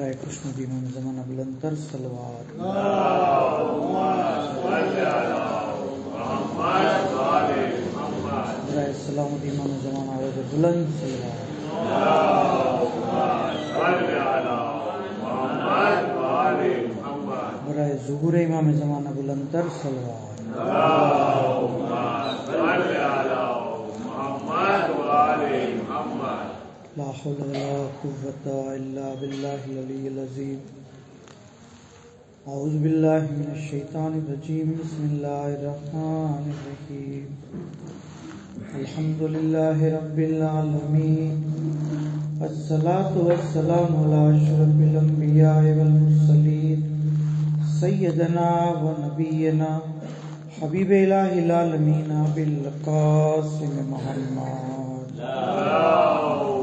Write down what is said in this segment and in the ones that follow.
برائے کشن دی میں زمانہ بلند تر صلوات برائے سلام دی میں زمانہ آواز بلند صلوات برائے ظہور امام زمانہ بلند کر صلوات لا حول ولا قوة إلا بالله العلي العظيم. أعوذ بالله من الشيطان الرجيم. بسم الله الرحمن الرحيم. الحمد لله رب العالمين. الصلاة والسلام على أشرف الأنبياء والمرسلين. سيدنا ونبينا، حبيب الله العالمين بالقاسم محمد. لا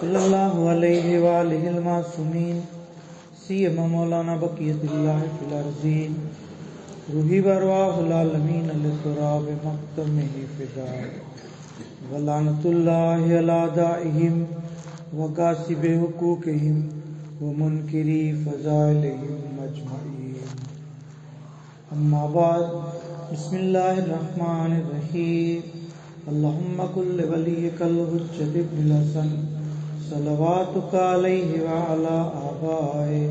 صلی اللہ علیہ وآلہ المعصومین سیم مولانا بقیت اللہ فی الارزین روحی برواہ العالمین لتراب مقتمی فضا ولانت اللہ علی دائہم وقاسب حقوقہم ومنکری فضائلہم مجمعین اما بعد، بسم اللہ الرحمن الرحیم. اللهم كل وليك الحجة ابن الحسن، صلواتك عليه وعلى آبائه،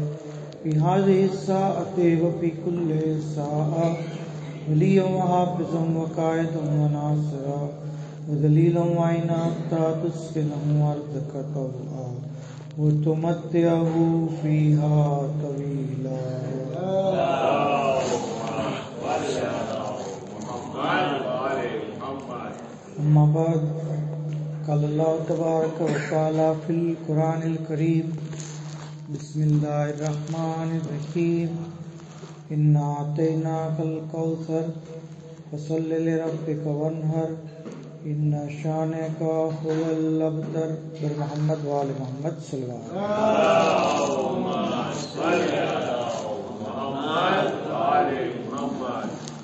في هذه الساعة وفي كل ساعة، وليا وحافظا وقائدا وناصرا ودليلا وعينا حتى تسكنه أرضك طوعا، وتمتعه فيها طويلا. اما بعد قال اللہ تبارک و تعالی فی القرآن الكریم بسم اللہ الرحمن الرحیم ان اعطیناک الکوثر فصل لربک وانہر ان شان کا هو الابتر بر محمد و آل محمد صلی اللہ علیہ وسلم۔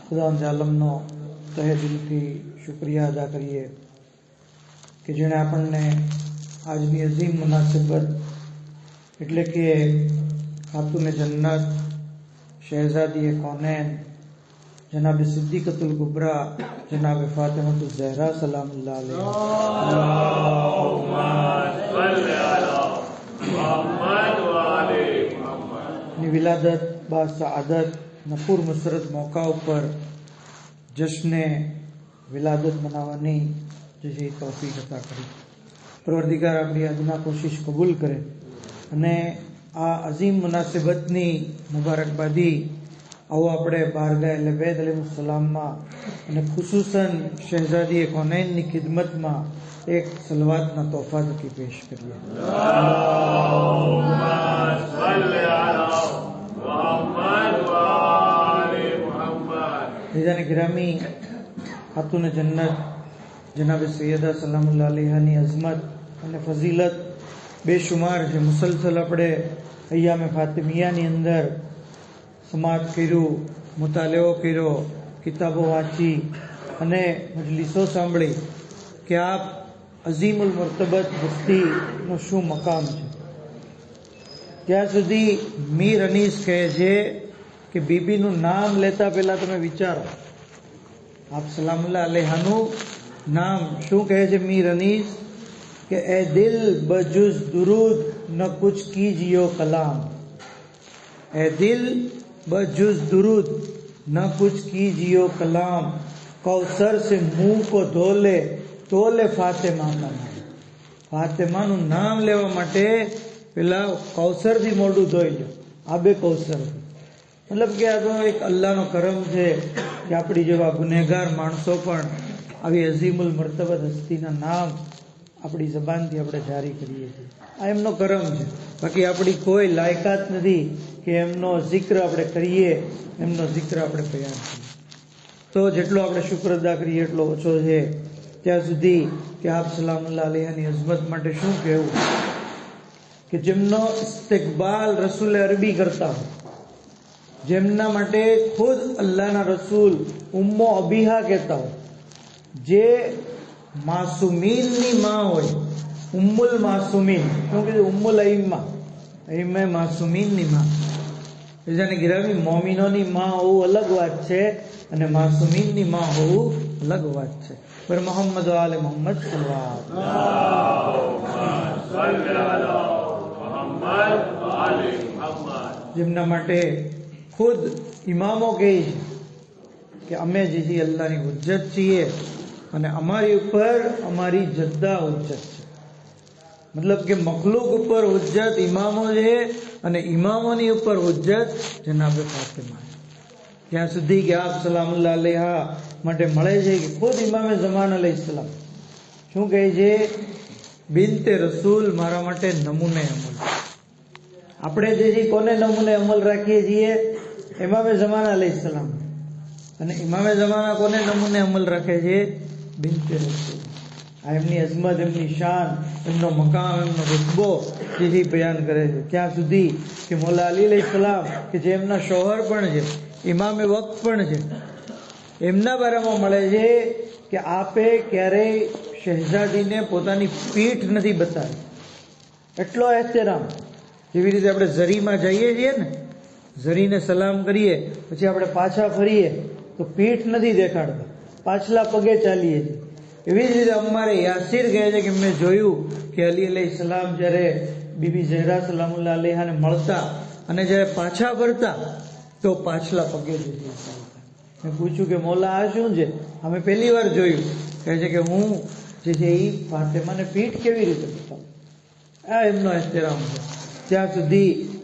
خدا عالم نو تہ دل کی શુક્રિયા અદા કરીએ કે જેણે આપણને આજની અઝીમ મુનાસિબત એટલે કે ખાતુને જન્નત શહેઝાદી કોનેન જનાબ સિદ્દીકતુલ કુબરા જનાબ ફાતિમતુલ ઝહરા સલામુલ્લાહની વિલાદત બા સઆદત નફુર મુસરત મોકા ઉપર જશ્ને વિલાદત મનાવવાની જે છે એ તોફીક કરી. પરવરદિગાર આપણી આજના કોશિશ કબૂલ કરે અને આ અઝીમ મુનાસિબતની મુબારકબાદી આવો આપણે બારગાહ લબેદ સલામમાં અને ખુસુસન શહેજાદી કોનૈનની ખિદમતમાં એક સલવાતના તોહફા થકી પેશ કરીએ. નિજાની ગ્રામી ખાતુન જન્નત જનાબે સૈયદા સલામુલ્લા અલીહાની અઝમત અને ફઝીલત બેશુમાર જે મુસલસલ આપણે અയ്યામે ફાતિમિયાની અંદર સમાજ કર્યું, મુતાલેઓ કર્યો, કિતાબો વાંચી અને મજલિસો સાંભળી કે આપ અઝીમુલ મરતબત હસ્તીનો શું મકામ છે? ત્યાં સુધી મીર અનીસ કહે છે કે, બીબીનું નામ લેતા પહેલા તમે વિચારો. આપ સલામુલ્લા અલેહાનું નામ શું કહે છે મીર અનીસ કે એ દિલ બજુઝ દુરુદ ન કુછ કીજિયો કલામ એ દિલ બજુઝ દુરુદ ન કુછ કીજિયો કલામ કૌસર સે મુંહ કો ધોલે તોલે ફાતેમા કા નામ ફાતેમાનું નામ લેવા માટે પેલા કૌસરથી મોઢું ધોઈ લો આબે કૌસર મતલબ કે આ તો એક અલ્લાહનો કરમ છે કે આપણી જેવા ગુનેગાર માણસો પણ આવી અઝીમુલ મર્તબત હસ્તીના નામ આપણી જબાનથી આપણે જારી કરીએ છીએ. આ એમનો કરમ છે. બાકી આપણી કોઈ લાયકાત નથી કે એમનો જિક્ર આપણે કરીએ, એમનો જિક્ર આપણે બયાન કરીએ તો જેટલો આપણે શુક્ર અદા કરીએ એટલો ઓછો છે. ત્યાં સુધી કે આપ સલામુલ્લા અલિયાની અઝમત માટે શું કહેવું? કે જેમનો ઇસ્તેકબાલ રસૂલ અરબી કરતા હોય જેમના માટે ખુદ અલ્લાહના રસૂલ ઉમ્મો અબીહા કહેતા હોય. જે માસુમીનની માં હોય ઉમ્મુલ માસુમીન શું કીધું ઉમ્મુલ અઈમ્મા અઈમ્મા એ માસુમીનની માં. બીજાને ગિરાવી મોમિનોની માં હોવું અલગ વાત છે અને માસુમીનની માં હોવું અલગ વાત છે. પર મોહમ્મદ આલે મોહમ્મદ સલ્લાહ. જેમના માટે ખુદ ઇમામો કહે છે કે અમે જેથી અલ્લાહની ઉજ્જત છીએ અને અમારી ઉપર અમારી જદ્દા ઉજ્જત છે. મતલબ કે મખલુક ઉપર હુજ્જત ઇમામો છે અને ઇમામોની ઉપર ઉજ્જત જનાબે ફાતિમા ત્યાં સુધી કે આપ સલામુલ્લાહ અલેહા માટે મળે છે કે ખુદ ઇમામે જમાન અલૈહિ સલામ. શું કહે છે? બિનતે રસૂલ મારા માટે નમૂને અમલ. આપણે જે કોને નમૂને અમલ રાખીએ છીએ? ઇમામે જમાના અલી સલામ. અને ઇમામે જમાના કોને નમૂને અમલ રાખે છે? બિનતે આ એમની અઝમત એમની શાન, એમનો મકામ, એમનો રૂતબો જેથી બયાન કરે છે. ત્યાં સુધી કે મોલા અલી અલી સલામ, કે જે એમના શોહર પણ છે, ઇમામે વક્ત પણ છે, એમના બારામાં મળે છે કે આપે ક્યારેય શહેજાદીને પોતાની પીઠ નથી બતાવી. એટલો એહતેરામ. જેવી રીતે આપણે ઝરીમાં જઈએ છીએ ને ઝરીને સલામ કરીએ, પછી આપણે પાછા ફરીએ, તો પીઠ નથી દેખાડતા. પાછલા પગે ચાલીએ છીએ. એવી જ રીતે અમારે યાસીર કહે છે કે મેં જોયું કે અલી અલી સલામ જ્યારે બીબી ઝહેરા સલામુલ્લા અલીહાને મળતા અને જ્યારે પાછા ફરતા, તો પાછલા પગે જ મેં પૂછ્યું કે મોલા આ શું છે? અમે પહેલી વાર જોયું. કહે છે કે, હું જે છે એ ફાતેમાને પીઠ કેવી રીતે બતાવું? આ એમનો એહતરામ છે. ત્યાં સુધી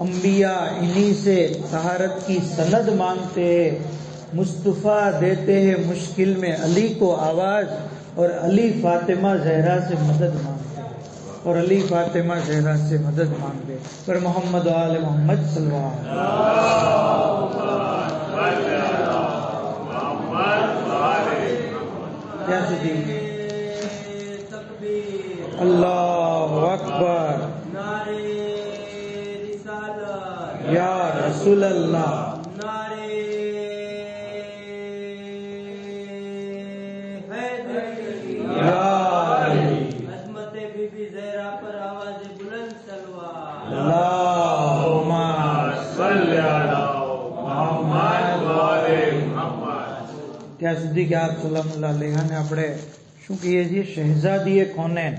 انبیاء انہی سے طہارت کی سند مانگتے ہیں، مصطفیٰ دیتے ہیں مشکل میں علی کو آواز، اور علی فاطمہ زہرا سے مدد مانگتے ہیں۔ اور علی فاطمہ زہرا سے مدد مانگتے پر محمد آل محمد صلی اللہ علیہ وسلم۔ اللہ اکبر۔ વ આલે ત્યાં સુધી કે આપ સલામુલ્લાહ અલૈહાને આપણે શું કહીએ છીએ શહેઝાદીએ કોનેન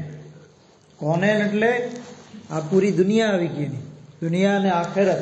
કોનેન એટલે આ પૂરી દુનિયા આવી ગઈ એની. દુનિયા અને આખેરત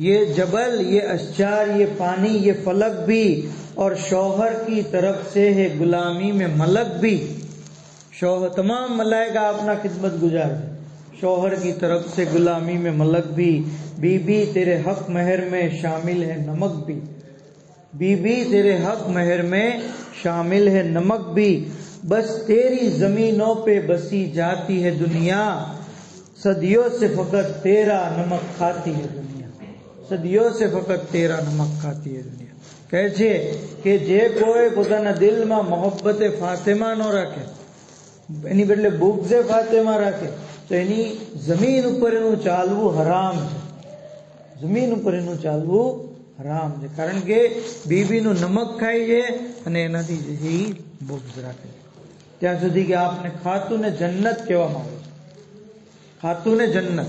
یہ جبل، یہ اشچار یہ پانی، یہ فلک بھی اور شوہر کی طرف سے ہے غلامی میں ملک بھی۔ شوہر، تمام ملائکہ اپنا خدمت گزار شوہر کی طرف سے غلامی میں ملک بھی۔ بی بی تیرے حق مہر میں شامل ہے نمک بھی۔ بی بی تیرے حق مہر میں شامل ہے نمک بھی۔ بس تیری زمینوں پہ بسی جاتی ہے دنیا۔ صدیوں سے فقط تیرا نمک کھاتی ہے دنیا۔ સદીઓ સે ફકત તેરા નમક ખાતી હે દુનિયા કહે છે કે જે કોઈ પોતાના દિલમાં મોહબ્બતે ફાતેમા ન રાખે, એની બદલે બુગ્ઝે ફાતેમા રાખે, તો એની જમીન ઉપર એનું ચાલવું હરામ છે. જમીન ઉપર એનું ચાલવું હરામ છે. કારણ કે બીબીનું નમક ખાય છે અને એનાથી જે એ બુગ્ઝ રાખે છે. ત્યાં સુધી કે આપને ખાતુને જન્નત કહેવામાં આવે છે. ખાતુને જન્નત.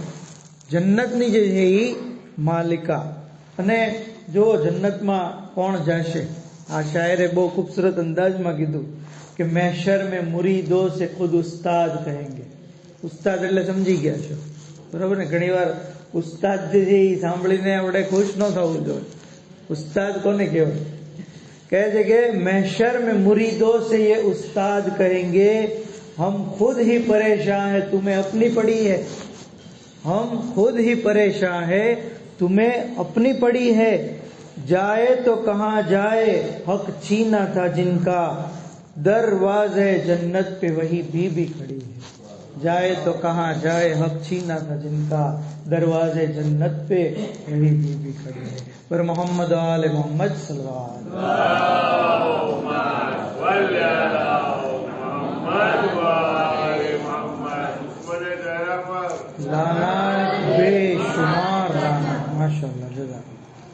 જન્નતની જે છે એ માલિકા. અને જો જન્નતમાં કોણ જશે? આ શાયરે બહુ ખૂબસૂરત અંદાજમાં કીધું કે મહેશર મેં મુરીદો સે ખુદ ઉસ્તાદ કહેંગે. ઉસ્તાદ એટલે સમજી ગયા છો. બરાબર ને? ઘણી ઉસ્તાદ જે સાંભળીને આપણે ખુશ ન થવું જોઈએ. ઉસ્તાદ કોને કહેવાય? કહે છે કે મહેશર મેં મુરીદો સે યે ઉસ્તાદ કહેંગે, હમ ખુદ હી પરેશાન હે, તુમે અપની પડી હે. હમ ખુદ હી પરેશાન હે تمہیں اپنی پڑی ہے۔ جائے تو کہاں جائے؟ حق چھینا تھا جن کا۔ درواز ہے جنت پہ وہی بی بی کھڑی ہے۔ جائے تو کہاں جائے؟ حق چھینا تھا جن کا۔ درواز ہے جنت پہ وہی بی بی کھڑی ہے۔ پر محمد آل محمد صلی اللہ علیہ وسلم۔ لانا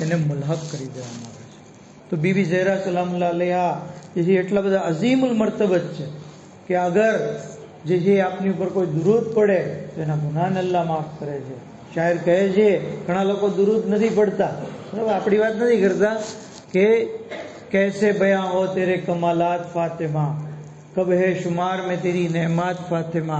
એને મુલહક કરી દેવામાં આવે છે તો બીબી ઝહેરા સલામુલ્લાહ અલૈહા જે છે એટલા બધા અઝીમુલ મર્તબત છે કે અગર જે છે આપની ઉપર કોઈ દુરૂદ પડે તો એના ગુનાને અલ્લાહ માફ કરે છે શાયર કહે છે ઘણા લોકો દુરૂદ નથી પડતા બરાબર આપણી વાત નથી કરતા કે कैसे बयां हो तेरे कमालात फातिमा कब है शुमार में तेरी नेमात फातिमा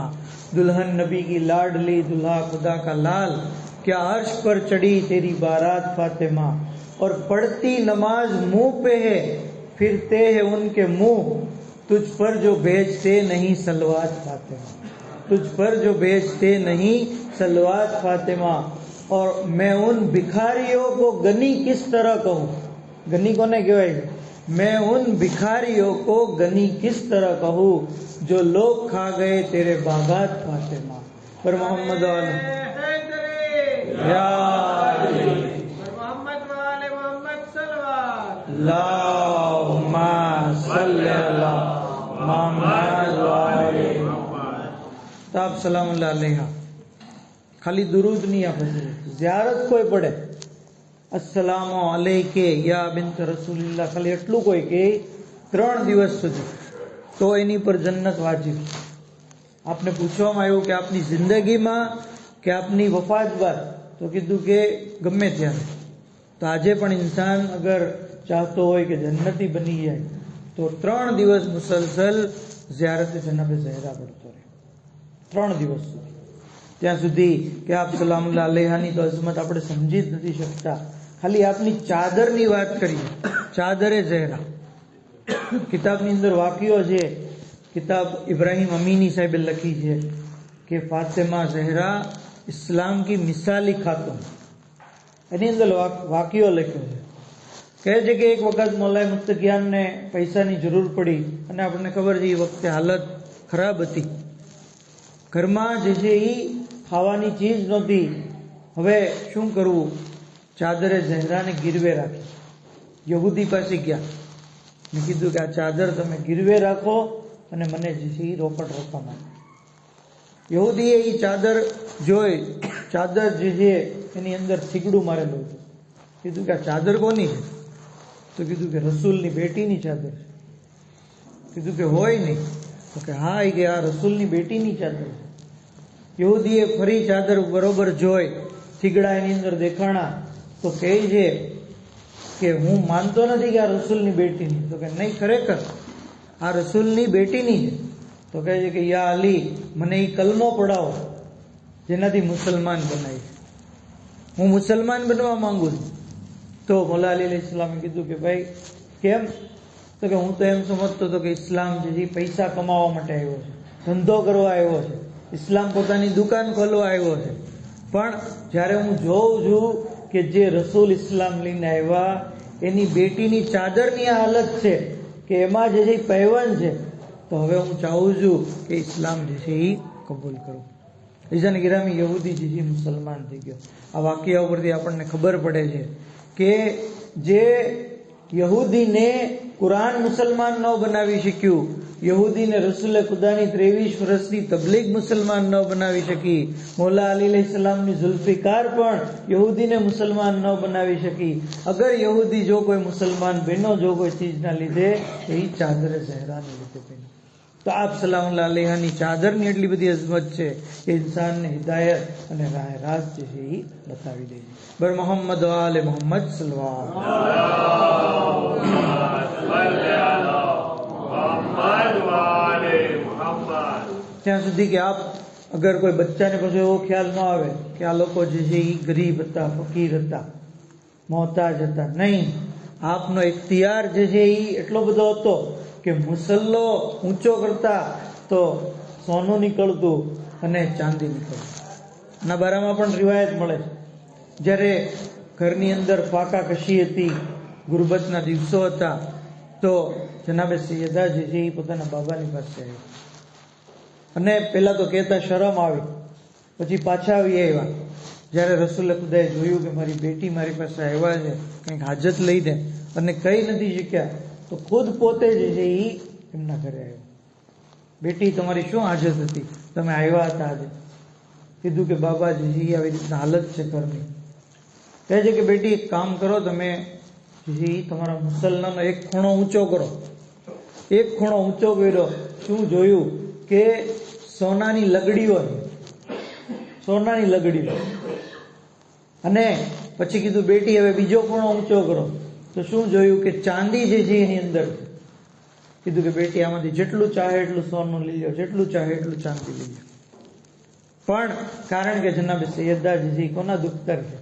दुल्हन नबी की लाडली दुल्हा खुदा का लाल کیا عرش پر چڑھی تیری بارات فاطمہ اور پڑھتی نماز منہ پہ ہے، پھرتے ہیں ان کے منہ۔ تجھ پر جو بیچتے نہیں سلوات فاطمہ۔ تجھ پر جو بیچتے نہیں سلوات فاطمہ۔ اور میں ان بکھاریوں کو گنی کس طرح کہوں؟ گنی کو نے کہوائی میں ان بکھاریوں کو گنی کس طرح کہوں جو لوگ کھا گئے تیرے باغات فاطمہ۔ پر محمد عالم۔ محمد وآل محمد صلوات. اللہم صلی اللہ محمد وآل محمد۔ تب سلام اللہ علیہ۔ خالی درود نہیں ہے زیارت کوئی پڑے السلام علیکہ یا بنت رسول اللہ۔ ખાલી એટલું કોઈ تو ત્રણ پر جنت واجب۔ آپ نے پوچھو ہم آئے ہو کہ اپنی زندگی ماں کہ اپنی وفاد બાદ તો કીધું કે ગમે ત્યારે તો આજે પણ ઇન્સાન અગર ચાહતો હોય કે જન્નતી બની જાય, તો ત્રણ દિવસ મુસલસલ ઝિયારત જનાબે ઝહેરા પડતો રહે. ત્રણ દિવસ સુધી. ત્યાં સુધી કે આપ સલામુલ્લા અલેહાની તો અઝમત આપણે સમજી જ નથી શકતા. ખાલી આપની ચાદરની વાત કરીએ. ચાદરે ઝહેરા કિતાબની અંદર વાક્યો છે. કિતાબ ઇબ્રાહિમ અમીની સાહેબે લખી છે કે ફાતેમા ઝહેરા ઇસ્લામ કી મિસાલી ખાતુન એની અંદર વાક- વાક્યો લખ્યો છે. કહે છે કે એક વખત મોલાય જ્ઞાનને પૈસાની જરૂર પડી અને આપણને ખબર છે એ વખતે હાલત ખરાબ હતી. ઘરમાં જે છે એ ખાવાની ચીજ નહોતી. હવે શું કરવું? ચાદરે ઝહેરાને ગીરવે રાખી. યહૂદી પાસે ગયા. મેં કીધું કે આ ચાદર તમે ગીરવે રાખો અને મને જે છે એ રોકડ રોકવા આપો યહૂદીએ એ ચાદર જોઈ, ચાદર જે છે એની અંદર થીગડું મારેલું હતું. કીધું કે આ ચાદર કોની છે? તો કીધું કે રસૂલની બેટીની ચાદર છે. કીધું કે હોય નહીં તો કે હા, એ કે આ રસૂલની બેટીની ચાદર છે. યહૂદીએ ફરી ચાદર બરોબર જોઈ, થીગડા એની અંદર દેખાણા. તો કહે છે કે હું માનતો નથી કે આ રસૂલની બેટીની તો કે નહીં, ખરેખર આ રસૂલની બેટીની છે. તો કહે છે કે, યા અલી, મને એ કલમો પડાવો જેનાથી મુસલમાન બનાવી હું મુસલમાન બનવા માંગુ છું. તો મોલા અલી ઇસ્લામે કીધું કે, ભાઈ, કેમ? તો કે, હું તો એમ સમજતો હતો કે ઇસ્લામ જે પૈસા કમાવા માટે આવ્યો છે, ધંધો કરવા આવ્યો છે, ઇસ્લામ પોતાની દુકાન ખોલવા આવ્યો છે. પણ જ્યારે હું જોઉં છું કે જે રસૂલ ઇસ્લામ લઈને આવ્યા, એની બેટીની ચાદરની હાલત છે કે એમાં જે છે એ પહેવન છે તો હવે હું ચાહું છું કે ઇસ્લામ જે છે એ કબૂલ કરું. રીઝન ગિરામી યહૂદી જે છે મુસલમાન થઈ ગયો. આ વાક્ય ઉપરથી આપણને ખબર પડે છે કે જે યહૂદીને કુરાન મુસલમાન ન બનાવી શક્યું, યહૂદીને રસુલે ખુદાની ત્રેવીસ વર્ષની તબલીગ મુસલમાન ન બનાવી શકી, મોલા અલી સલામની ઝુલ્ફિકાર પણ યહૂદીને મુસલમાન ન બનાવી શકી. અગર યહૂદી જો કોઈ મુસલમાન બહેનો જો કોઈ ચીજના લીધે એ ચાદરે ઝહેરાને લીધે બહેનો તો આપ સલામ લાલેહાની ચાદરની એટલી બધી અઝમત છે કે ઇન્સાનને હિદાયત અને રાહ રાત જે છે એ બતાવી દે છે. બર મોહમ્મદ આલે મોહમ્મદ સલવા ત્યાં સુધી કે આપ અગર કોઈ બચ્ચાને પછી એવો ખ્યાલ ન આવે કે આ લોકો જે છે એ ગરીબ હતા, ફકીર હતા, મોહતાજ હતા, નહીં. આપનો ઇખ્તિયાર જે છે એ એટલો બધો હતો કે મુસલ્લો ઊંચો કરતા તો સોનું નીકળતું અને ચાંદી નીકળતું. ના બારામાં પણ રિવાયત મળે જ્યારે ઘરની અંદર ફાકા કશી હતી, ગુરબતના દિવસો હતા, તો જનાબે સૈયદા જે એ પોતાના બાબાની પાસે આવ્યા અને પહેલા તો કહેતા શરમ આવી. પછી પાછા આવી આવ્યા. જ્યારે રસુલ ખુદાએ જોયું કે મારી બેટી મારી પાસે આવ્યા છે, કંઈક હાજત લઈ દે. અને કઈ નથી શીખ્યા. તો ખુદ પોતે જ છે એ એમના ઘરે આવ્યો. બેટી તમારી શું હાજત હતી? તમે આવ્યા હતા આજે. કીધું કે બાબાજી આવી રીતના હાલત છે ઘરની. કહે છે કે બેટી, એક કામ કરો તમે. તમારા મુસલમાનો એક ખૂણો ઊંચો કરો. એક ખૂણો ઊંચો કર્યો. શું જોયું? કે સોનાની લગડીઓ. સોનાની લગડીઓ. અને પછી કીધું, બેટી, હવે બીજો ખૂણો ઊંચો કરો. તો શું જોયું કે ચાંદી જે છે એની અંદર, કીધું કે બેટી, આમાંથી જેટલું ચાહે એટલું સોનું લઈ લો જેટલું ચાહે એટલું ચાંદી લઈ લો પણ કારણ કે જનાબે સૈયદા જે છે કોના દુખતર છે?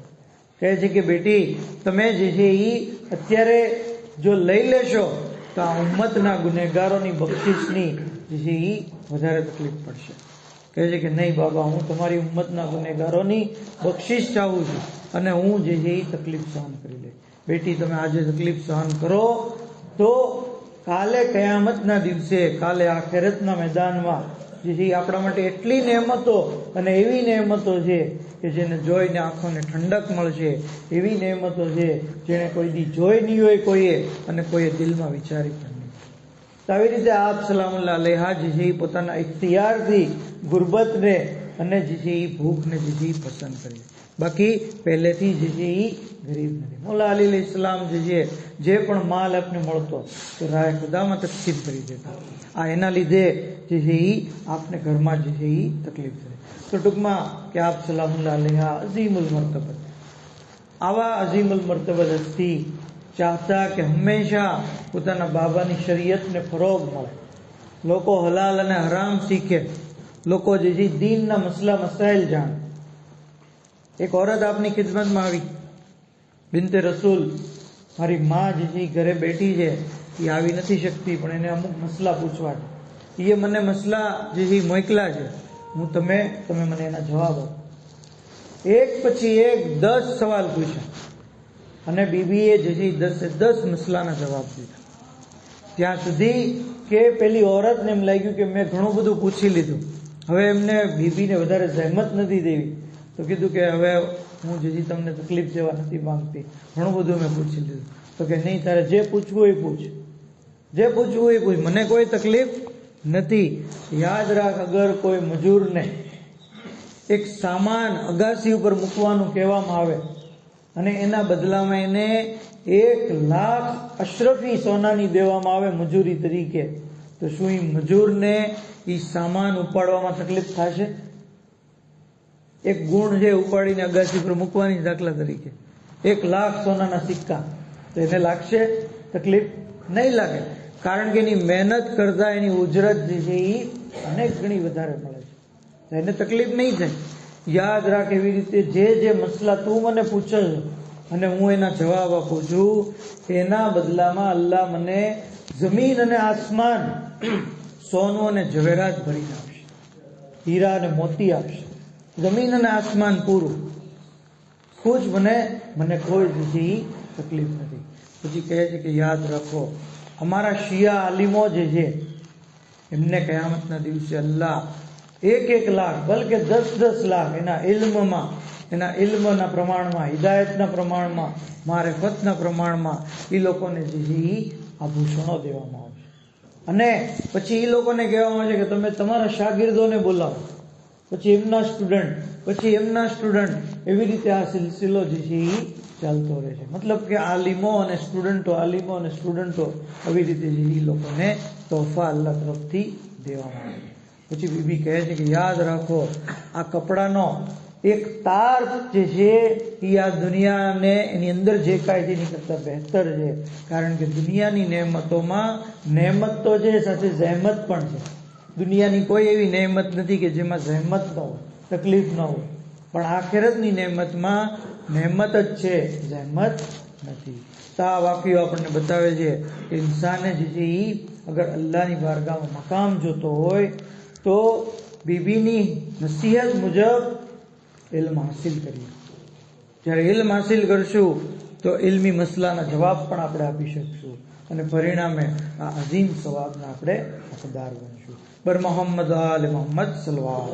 કહે છે કે બેટી, તમે જે છે એ અત્યારે જો લઈ લેશો, તો આ ઉમ્મતના ગુનેગારોની બક્ષિસની જે છે એ વધારે તકલીફ પડશે. કહે છે કે નહીં બાબા, હું તમારી ઉમ્મતના ગુનેગારોની બક્ષિસ ચાહું છું અને હું જે છે એ તકલીફ સહન કરી લઈશ. બેટી, તમે આજે તકલીફ સહન કરો તો કાલે કયામતના દિવસે, કાલે આખેરતના મેદાનમાં જેથી આપણા માટે એટલી નહેમતો અને એવી નહેમતો છે કે જેને જોઈને આંખોને ઠંડક મળશે, એવી નહેમતો છે જેને કોઈ દી જોઈ નહીં હોય કોઈએ અને કોઈએ દિલમાં વિચારી પણ તો આવી રીતે આપ સલામુલ્લા લેહા જે પોતાના ઇખ્તિયારથી ગુરબતને અને જે ભૂખને જે પસંદ કરી. બાકી પહેલેથી જે છે એ ગરીબ નથી. મોલા અલી ઇસ્લામ જે છે, જે પણ માલ આપને મળતો, તો રાય ખુદામાં તકસીમ કરી દેતા. આ એના લીધે જે છે એ આપને ઘરમાં જે છે એ તકલીફ થાય. તો ટૂંકમાં કે આપ સલામુલ્લા અલેહા અઝીમુલ મરતબત. આવા અઝીમુલ મરતબત હસ્તી ચાહતા કે હંમેશા પોતાના બાબાની શરીયતને ફરોગ મળે. લોકો હલાલ અને હરામ શીખે. લોકો જે છે દીનના મસલા મસાઇલ જાણે. એક ઓરત આપની ખિદમતમાં આવી. બિનતે રસૂલ, મારી મા જે ઘરે બેઠી છે, એ આવી નથી શકતી, પણ એને અમુક મસલા પૂછવા છે. એ મને મસલા જે છે મોકલા છે. હું તમે તમે મને એના જવાબ આપો. એક પછી એક દસ સવાલ પૂછ્યા. અને બીબીએ જે છે દસે દસ મસલાના જવાબ દીધા. ત્યાં સુધી કે પેલી ઓરતને એમ લાગ્યું કે મેં ઘણું બધું પૂછી લીધું. હવે એમને બીબીને વધારે સહેમત નથી દેવી. તો કીધું કે હવે હું જે તમને તકલીફ જેવા નથી માંગતી. ઘણું બધું મેં પૂછી લીધું. તો કે નહીં, તારે જે પૂછવું એ પૂછ. જે પૂછવું એ પૂછ. મને કોઈ તકલીફ નથી. યાદ રાખ, અગર કોઈ મજૂરને એક સામાન અગાસી ઉપર મૂકવાનું કહેવામાં આવે અને એના બદલામાં એને એક લાખ અશરફી સોનાની દેવામાં આવે મજૂરી તરીકે, તો શું એ મજૂરને એ સામાન ઉપાડવામાં તકલીફ થશે? એક ગુણ છે ઉપાડીને અગાસી પર મૂકવાની દાખલા તરીકે. એક લાખ સોનાના સિક્કા. તો એને લાગશે? તકલીફ નહીં લાગે. કારણ કે એની મહેનત કરતા એની ઉજરત જે છે એ અનેક ગણી વધારે મળે છે. એને તકલીફ નહીં થાય. યાદ રાખ એવી રીતે જે જે મસલા તું મને પૂછે અને હું એના જવાબ આપું છું, એના બદલામાં અલ્લાહ મને જમીન અને આસમાન સોનું અને ઝવેરાત ભરીને આપશે. હીરા અને મોતી આપશે. જમીન અને આસમાન પૂરું. ખુશ મને મને કોઈ બીજી તકલીફ નથી. પછી કહે છે કે, યાદ રાખો, અમારા શિયા આલિમો જે છે, એમને કયામતના દિવસે અલ્લાહ એક એક લાખ, બલકે દસ દસ લાખ એના ઇલ્મમાં, એના ઇલ્મના પ્રમાણમાં, હિદાયતના પ્રમાણમાં, મારેફતના પ્રમાણમાં એ લોકોને જે આભૂષણો દેવામાં આવશે અને પછી એ લોકોને કહેવામાં આવે છે કે, તમે તમારા શાગીર્દોને બોલાવો. પછી એમના સ્ટુડન્ટ પછી એમના સ્ટુડન્ટ એવી રીતે આ સિલસિલો જે છે એ ચાલતો રહે છે. મતલબ કે આલિમો અને સ્ટુડન્ટો આલિમો અને સ્ટુડન્ટો આવી રીતે એ લોકોને તોહફા અલ્લાહ તરફથી દેવામાં આવે પછી બીબી કહે છે કે યાદ રાખો, આ કપડાનો એક તાર જે છે એ આ દુનિયાને એની અંદર જે કાંઈ એની કરતાં બહેતર છે. કારણ કે દુનિયાની નહેમતોમાં નહેમત તો છે સાથે જહેમત પણ છે. દુનિયાની કોઈ એવી નહેમત નથી કે જેમાં જહેમત ન હોય, તકલીફ ન હોય. પણ આખેરતની નહેમતમાં નહેમત જ છે, જહેમત નથી. તો આ વાક્યો આપણને બતાવે છે કે ઇન્સાને જે એ અગર અલ્લાહની બારગાહમાં મકામ જોતો હોય, તો બીબીની નસીહત મુજબ ઇલ્મ હાસિલ કરીએ. જ્યારે ઇલ્મ હાસિલ કરશું, તો ઇલ્મી મસલાના જવાબ પણ આપણે આપી શકશું. અને પરિણામે આ અઝીમ સવાબના આપણે હકદાર બનશું. બર મોહમ્મદ આલ મોહમ્મદ સલવાર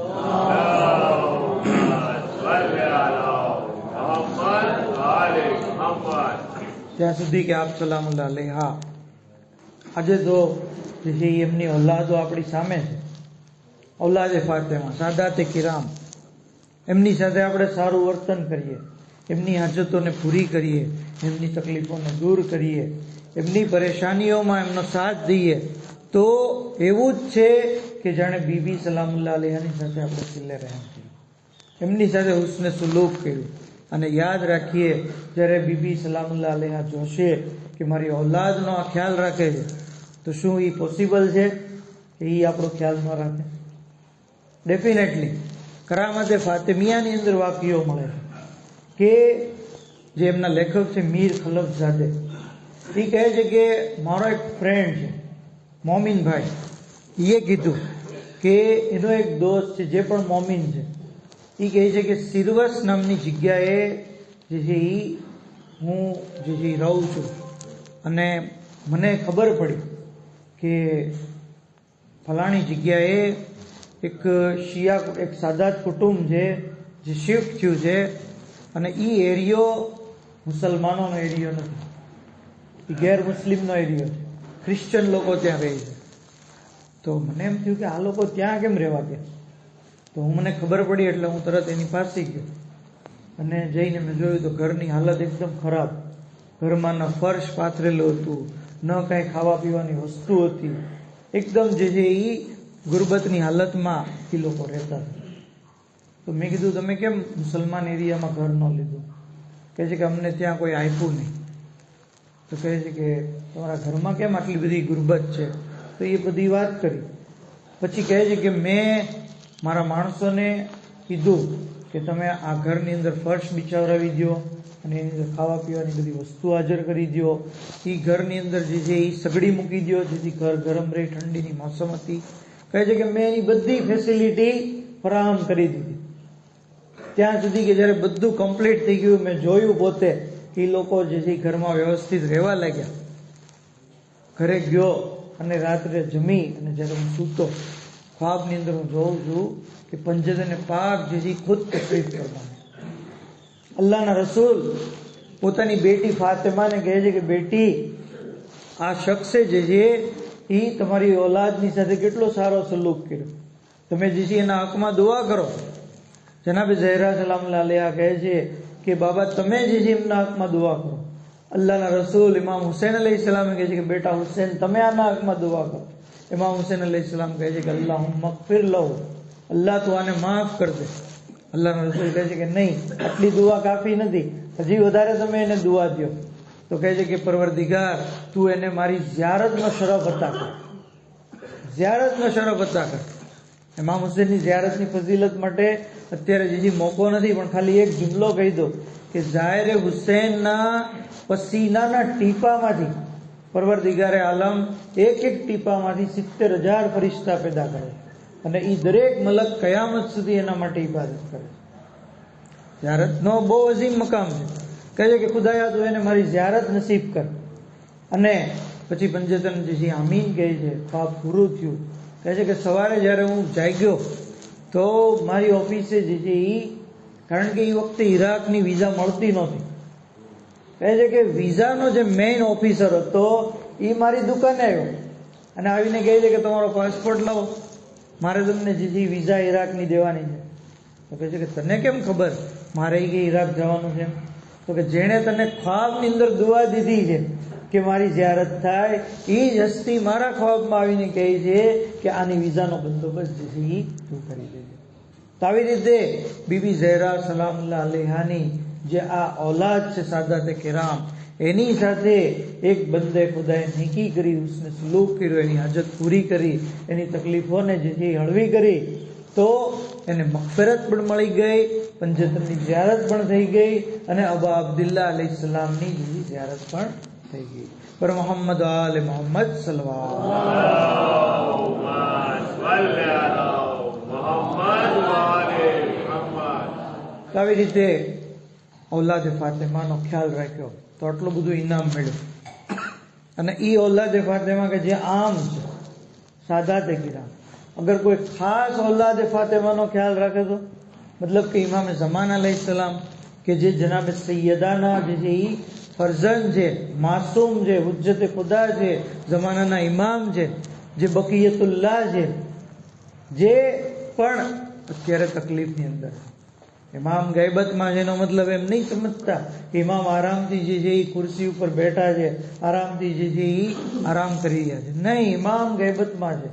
ત્યાં સુધી કે આપ સલામ હા આજે તો જે છે એ એમની ઓલાદો આપણી સામે છે ઔલાદે ફાતેમાં સાદાતે કિરામ એમની સાથે આપણે સારું વર્તન કરીએ એમની હાજતોને પૂરી કરીએ એમની તકલીફોને દૂર કરીએ એમની પરેશાનીઓમાં એમનો સાથ દઈએ તો એવું જ છે કે જાણે બીબી સલામુલ્લા અલીહાની સાથે આપણે છેલ્લે રહેમ એમની સાથે હુસને સુલૂક કર્યું અને યાદ રાખીએ, જ્યારે બીબી સલામુલ્લા અલીહા જોશે કે મારી ઔલાદનો આ ખ્યાલ રાખે છે, તો શું એ પોસિબલ છે કે એ આપણો ખ્યાલ ન રાખે? ડેફિનેટલી કરામતે ફાતેમિયાની અંદર વાક્યો મળે છે કે જે એમના લેખક છે મીર ખલફ ખલફઝાદે. એ કહે છે કે મારો એક ફ્રેન્ડ છે. મોમિનભાઈ એ કીધું કે એનો એક દોસ્ત છે, જે પણ મોમિન છે એ કહે છે કે સિરવસ નામની જગ્યાએ જે છે એ હું જે છે રહું છું. અને મને ખબર પડી કે ફલાણી જગ્યાએ એક શિયા એક સાદાત કુટુંબ છે, જે શિફ્ટ થયું છે, અને એ એરિયો મુસલમાનોનો એરિયો નથી એ ગેર મુસ્લિમનો એરિયો છે. ક્રિશ્ચન લોકો ત્યાં રહે છે. તો મને એમ થયું કે આ લોકો ત્યાં કેમ રહેવા કે તો હું મને ખબર પડી એટલે હું તરત એની પાસે ગયો. અને જઈને મેં જોયું તો ઘરની હાલત એકદમ ખરાબ. ઘરમાં ન ફર્શ પાથરેલું હતું, ન કાંઈ ખાવા પીવાની વસ્તુ હતી. એકદમ જે છે એ ગુરબતની હાલતમાં એ લોકો રહેતા હતા. તો મેં કીધું, તમે કેમ મુસલમાન એરિયામાં ઘર ન લીધું? કહે છે કે અમને ત્યાં કોઈ આપ્યું નહીં. તો કહે છે કે, તમારા ઘરમાં કેમ આટલી બધી ગુરબત છે? તો એ બધી વાત કરી. પછી કહે છે કે, મેં મારા માણસોને કીધું કે તમે આ ઘરની અંદર ફર્શ બિછાવરાવી દો અને એની અંદર ખાવા પીવાની બધી વસ્તુ હાજર કરી દો એ ઘરની અંદર જે છે એ સગડી મૂકી દો જેથી ઘર ગરમ રહે, ઠંડીની મોસમ હતી. કહે છે કે, મેં એની બધી ફેસિલિટી ફરાહમ કરી દીધી. ત્યાં સુધી કે જ્યારે બધું કમ્પ્લીટ થઈ ગયું, મેં જોયું પોતે એ લોકો જે છે ઘરમાં વ્યવસ્થિત રહેવા લાગ્યા. ઘરે ગયો અને રાત્રે જમી અને જ્યારે હું સૂતો, ખ્વાબની અંદર હું જોઉં છું કે પંજદ અને પાક જે ખુદ તકલીફ કરવાની અલ્લાહના રસૂલ પોતાની બેટી ફાતેમાને કહે છે કે, બેટી, આ શખ્સે જે છે એ તમારી ઓલાદની સાથે કેટલો સારો સલુક કર્યો. તમે જે છે એના હકમાં દુઆ કરો. જનાબે ઝહેરા સલામ લાલિયા કહે છે કે બાબા તમે જે છે એમના હકમાં દુઆ કરો અલ્લાહના રસૂલ ઇમામ હુસૈન અલૈહિ સલામ કહે છે કે બેટા હુસૈન તમે આના હકમાં દુઆ કરો ઇમામ હુસૈન અલૈહિ સલામ કહે છે કે અલ્લાહ હું મગફિર લઉં અલ્લાહ તું આને માફ કર દે અલ્લાહના રસૂલ કહે છે કે નહીં આટલી દુઆ કાફી નથી હજી વધારે તમે એને દુઆ દો તો કહે છે કે પરવરદિગાર તું એને મારી ઝિયારતનો શરફ અતા કર ઝિયારતનો શરફ અતા કર ઇમામ હુસૈનની ઝિયારતની ફઝીલત માટે અત્યારે જીજી મોકો નથી, પણ ખાલી એક જુમલો કહી દો કે ઝાયરે હુસૈનના પસીનાના ટીપામાંથી પરવરદિગારે આલમ એક એક ટીપામાંથી સિત્તેર હજાર ફરિશ્તા પેદા કરે અને એ દરેક મલક કયામત સુધી એના માટે ઇબાદત કરે ઝિયારતનો બહુ અઝીમ મકામ છે. કહે છે કે ખુદાયા, તું એને મારી ઝિયારત નસીબ કર. અને પછી પંજતન જે છે આમીન કહે છે પાપ પૂરું થયું. કહે છે કે સવારે જ્યારે હું જાગ્યો, તો મારી ઓફિસે જે છે એ કારણ કે એ વખતે ઈરાકની વિઝા મળતી નહોતી. કહે છે કે વિઝાનો જે મેઇન ઓફિસર હતો એ મારી દુકાને આવ્યો. અને આવીને કહે છે કે તમારો પાસપોર્ટ લાવો. મારે તમને જે વિઝા ઈરાકની દેવાની છે. તો કહે છે કે તને કેમ ખબર? મારે કે ઈરાક જવાનું છે તો કે જેણે તને ખ્વાબની અંદર દુઆ દીધી છે. કે મારી જ્યારત થાય, એ જ હસ્તી મારા ખોફમાં આવીને કહે છે કે આની વિઝાનો બંદોબસ્ત જે છે એ તું કરી દેજે. તો આવી રીતે બીબી ઝહેરા સલામુલ્લાહ અલેહાની જે આ ઔલાદ છે સાદાતે કેરામ, એની સાથે એક બંદે ખુદાએ નીકી કરી, ઉસને સલુક કર્યો, એની હાજત પૂરી કરી, એની તકલીફોને જેથી હળવી કરી, તો એને મગફરત પણ મળી ગઈ, પંજતરની જ્યારત પણ થઈ ગઈ, અને અબા અબ્દુલ્લા અલી સલામની જે જ્યારત પણ થઈ ગઈ પર મોહમ્મદ આલે મોહમ્મદ સલવા તો આવી રીતે ઔલાદે ફાતેમાનો ખ્યાલ રાખ્યો તો આટલું બધું ઇનામ મળ્યું અને ઈ ઔલાદે ફાતેમા કે જે આમ છે સાદાતે કિરામ અગર કોઈ ખાસ ઔલાદે ફાતેમાનો ખ્યાલ રાખે તો મતલબ કે ઇમામ ઝમાન અલૈહિ સલામ કે જે જનાબ સૈયદાના જે છે ઈ ફરઝન છે માસૂમ છે હુજ્જત ખુદા છે જમાનાના ઇમામ છે જે બકીયતુલ્લાહ છે જે પણ અત્યારે તકલીફની અંદર. ઇમામ ગૈબતમાં જેનો મતલબ એમ નહીં સમજતા ઇમામ આરામથી જે એ ખુરશી ઉપર બેઠા છે, આરામથી જે છે એ આરામ કરી રહ્યા છે. નહીં ઇમામ ગૈબતમાં છે.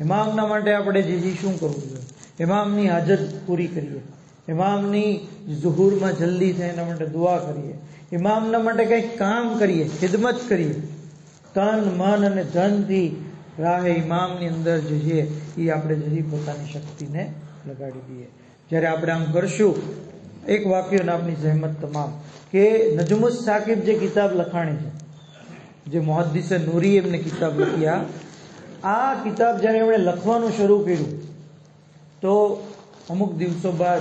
ઇમામના માટે આપણે જે છે શું કરવું જોઈએ? ઇમામની હાજત પૂરી કરીએ. ઇમામની ઝુહુરમાં જલ્દી થાય એના માટે દુઆ કરીએ. ઇમામના માટે કંઈક કામ કરીએ, ખિદમત કરીએ. તન, મન અને ધનથી રાહે ઇમામની અંદર જે એ આપણે જે છે પોતાની શક્તિને લગાડી દઈએ. જ્યારે આપણે આમ કરશું, એક વાક્ય આપની જહેમત તમામ. કે નજમુસ સાકિબ જે કિતાબ લખાણી છે, જે મોહદ્દીસે નૂરી એમને કિતાબ લખ્યા આ કિતાબ જ્યારે એમણે લખવાનું શરૂ કર્યું, તો અમુક દિવસો બાદ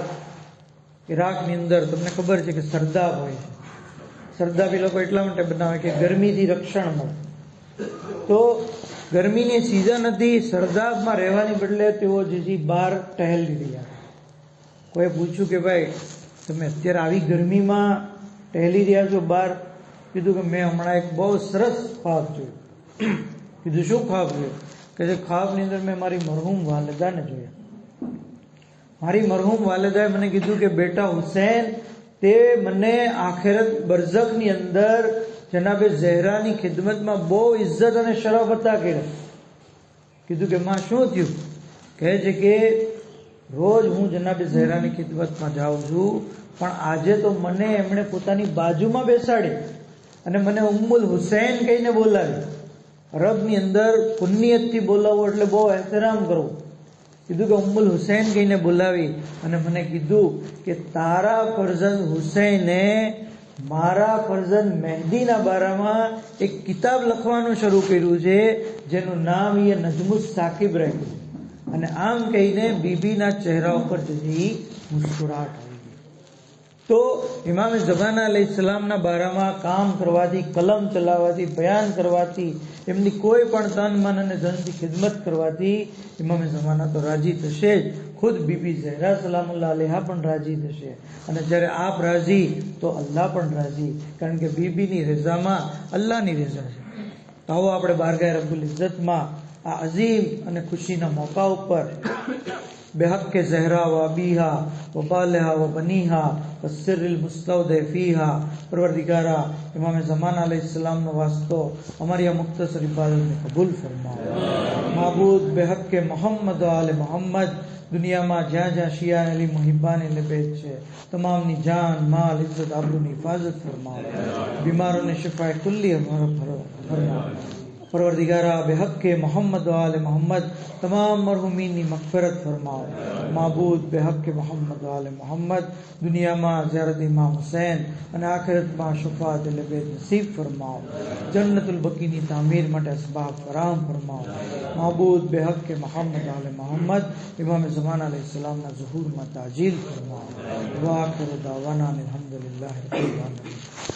ઈરાકની અંદર, તમને ખબર છે કે સરદાબ હોય છે. એ લોકો એટલા માટે બનાવે કે ગરમીથી રક્ષણ મળે. તો ગરમીની સિઝન હતી સરદાબમાં રહેવાની બદલે તેઓ જેથી બહાર ટહેલી રહ્યા કોઈ પૂછ્યું કે ભાઈ, તમે અત્યારે આવી ગરમીમાં ટહેલી રહ્યા છો બહાર? કીધું કે, મેં હમણાં એક બહુ સરસ ખ્વાબ જોયું. કીધું, શું ખ્વાબ જોયું? કે જે ખ્વાબની અંદર મેં મારી મરહૂમ વાલદાને જોયા. મારી મરહૂમ વાલદાએ મને કીધું કે, બેટા હુસૈન તે મને આખેરત બરઝખની અંદર જનાબે ઝહેરાની ખિદમતમાં બહુ ઇજ્જત અને શરફ હતા કે કીધું કે, માં, શું થયું? કહે છે કે, રોજ હું જનાબે ઝહેરાની ખિદમતમાં જાઉં છું, પણ આજે તો મને એમણે પોતાની બાજુમાં બેસાડી અને મને ઉમ્મુલ હુસૈન કહીને બોલાવી અરબની અંદર પુન્યતથી બોલાવવું એટલે બહુ એહતરામ કરવું. કીધું કે ઉમ્મુલ હુસૈન કહીને બોલાવી અને મને કીધું કે તારા ફરજન હુસૈને મારા ફરજન મહેદીના બારામાં એક કિતાબ લખવાનું શરૂ કર્યું છે, જેનું નામ એ નજમુસ સાકિબ રાખ્યું અને આમ કહીને બીબીના ચહેરા ઉપર જઈ મુસ્કુરાટ તો ઇમામે જબાના અલી ઇસ્લામના બારામાં કામ કરવાથી, કલમ ચલાવવાથી, બયાન કરવાથી, એમની કોઈ પણ તન, મન અને ધનથી ખિદમત કરવાથી ઇમામે જમાના તો રાજી થશે જ. ખુદ બીબી ઝહેરા સલામુલ્લા અલેહા પણ રાજી થશે. અને જ્યારે આપ રાજી, તો અલ્લાહ પણ રાજી. કારણ કે બીબીની રજામાં અલ્લાહની રજા છે. તો આવો આપણે બારગાય રબ્બુલ ઇઝ્ઝતમાં આ અઝીમ અને ખુશીના મોકા ઉપર بحق کے زہرا و ابیہا و بالحا و بنیہا و سر المستود فیہا۔ پروردگارہ امام زمان علیہ السلام نے واسطو ہماری مختصر عبادت میں قبول فرماؤ معبود بحق کے محمد و آل محمد، دنیا ماں جہاں جہاں شیعہ علی محبان نے چھے تمام نی جان، مال، عزت عبدالنی حفاظت فرماؤ بیماروں نے شفائے کلی ہمارا فرماؤ پروردگارہ بحق کے محمد و آل محمد، تمام مرحومینی مغفرت فرماؤ۔ معبود بحق کے محمد و آل محمد، دنیا ماں زیارت امام حسین، ان آخرت ماں شفاعت لبید نصیب فرماؤ۔ جنت البقینی تعمیر مٹ اسباب فرام فرماؤ۔ معبود بحق کے محمد و آل محمد، امام زمان علیہ السلام نے ظہور میں تاجیل فرماؤ۔ واقر دعوانان الحمدللہ رب العالمین۔